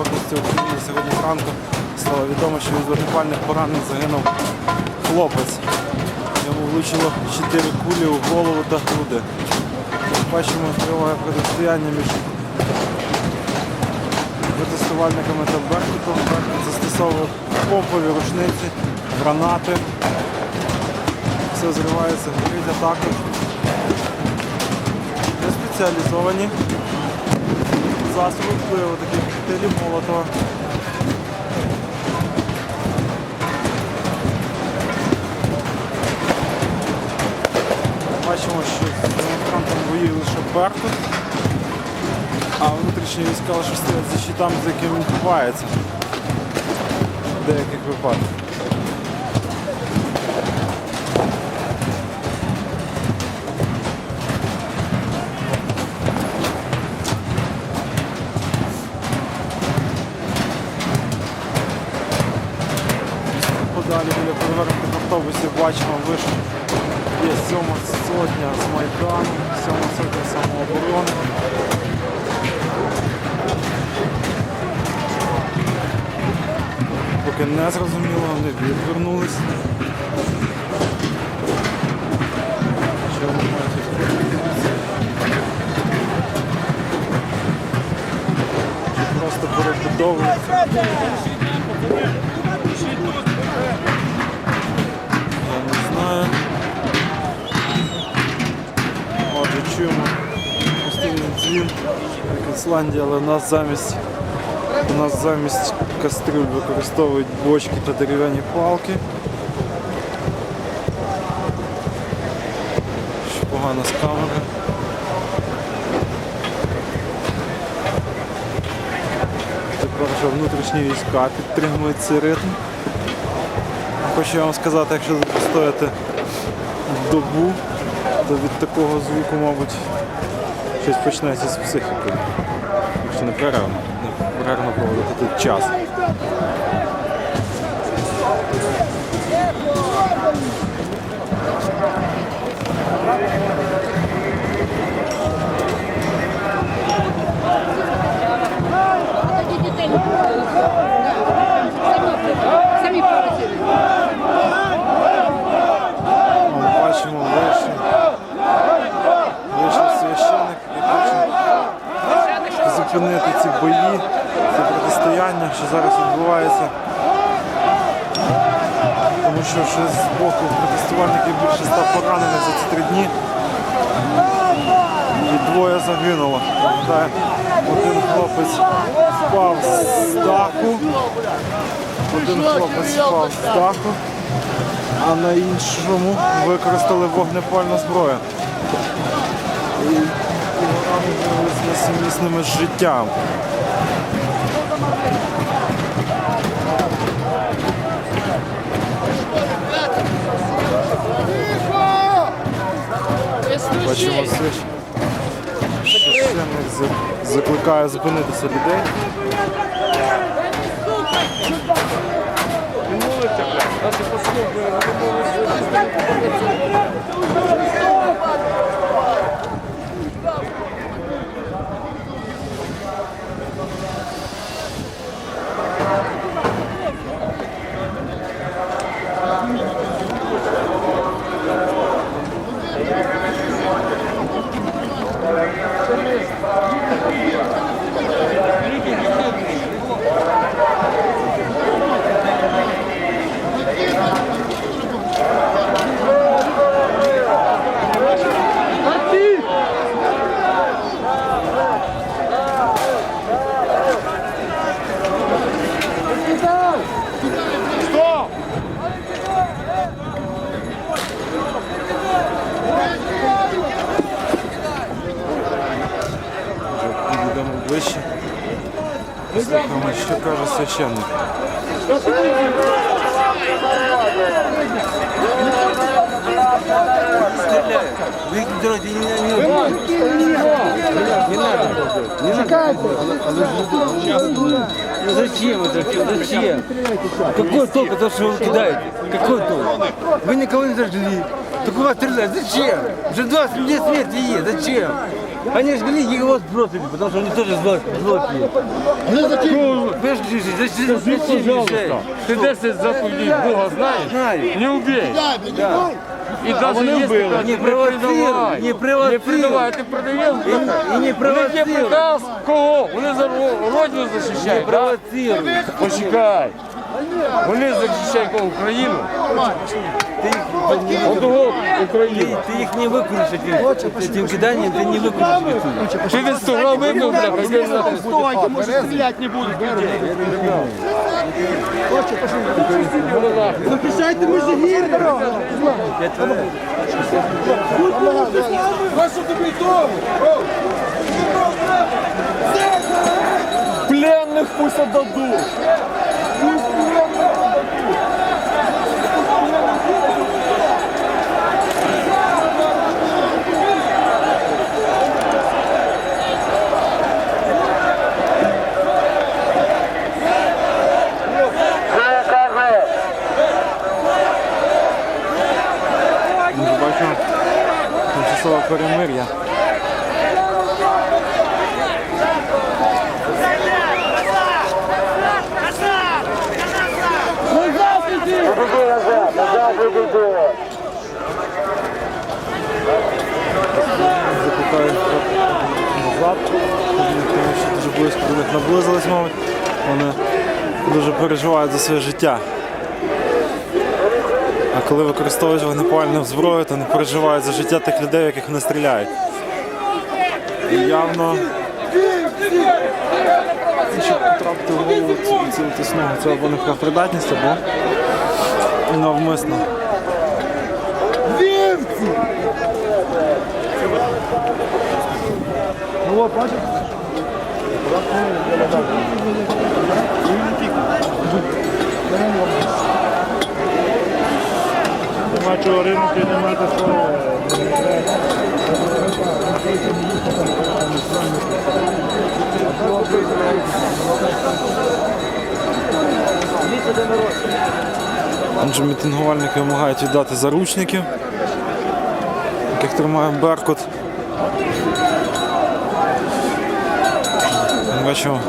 області України сьогодні зранку стало відомо, що від вогнепальних поранень загинув хлопець. Йому влучило 4 кулі у голову та груди. Бачимо, триває протистояння між протестувальниками та Беркутом. Беркут застосовував помпові рушниці, гранати. Все зривається, горить а також. Не спеціалізовані засоби впливу, такі коктейлі Молотова. Бачимо, що з демонстрантом воює лише Беркут, а внутрішні війська лише стоять за щитами, за якими ховається в деяких випадках. Вийшов є сьома сотня з Майдану, сьома сотня самооборони. Поки не зрозуміло, вони відвернулись. Чи Просто перебудовують. Отже, чуємо постійний дзвін, як в Ісландії, але нас замість у нас замість кастрюль використовують бочки та дерев'яні палки. Що погано з камери. Тепер вже внутрішні війська підтримують цей ритм. Хочу вам сказати, якщо ви постояти добу, то від такого звуку, мабуть, щось почнеться з психікою. Якщо не перервно, не перервно проводити тут час. Що зараз відбувається. Тому що ще з боку протестувальників більше ста поранених за ці три дні. І двоє загинуло. Один хлопець впав з даху. Один хлопець впав з даху а на іншому використали вогнепальну зброю. І і вони виявилися життям. Бачимо свящ- священник закликає зупинитися людей. Підійдемо Послухаємо, що каже священник. Вы дороги не, не, не надо. Не надо. Ну зачем это? Зачем? Какой толк того, что вы кидаете? Какой толк? Вы никого не зажгли. Так у вас стреляют. Зачем? Уже 20 людей смерти есть. Зачем? Они же говорили, его сбросили, потому что они тоже злотные. Скажи, Пожалуйста, ти 10 заповідей Бога знаєш? Знаю. Не убей. І навіть вони якщо вбили. так, Не провоцируй, не провоцируй. Не предавай, ти продаєш. И, и не провоцируй, приказ кого? Вони за ро- родину не захищають. так? провоцируй. Почекай. Вони захищають кого? Україну. Ты их, Одного ты, Україну. ты их не выкрутишь этим, этим киданием, ты не выкрутишь отсюда. Ти десь 100 грам випив, бля, пойди нахуй. Пленных пусть отдадут. Переживають за своє життя. А коли використовують вогнепальну зброю, то не переживають за життя тих людей, яких вони стріляють. І явно, щоб потрапити в голову тисну, це або не придатність, або навмисно. Отже, мітингувальники вимагають віддати заручників, яких тримає Беркут. Ми Бачимо.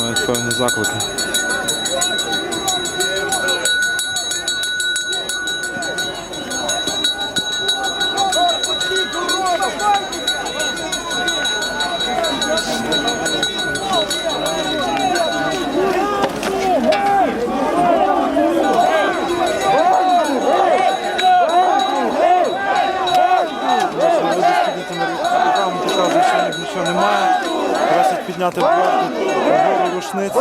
Мають певні заклики. Підняти вгору рушниці.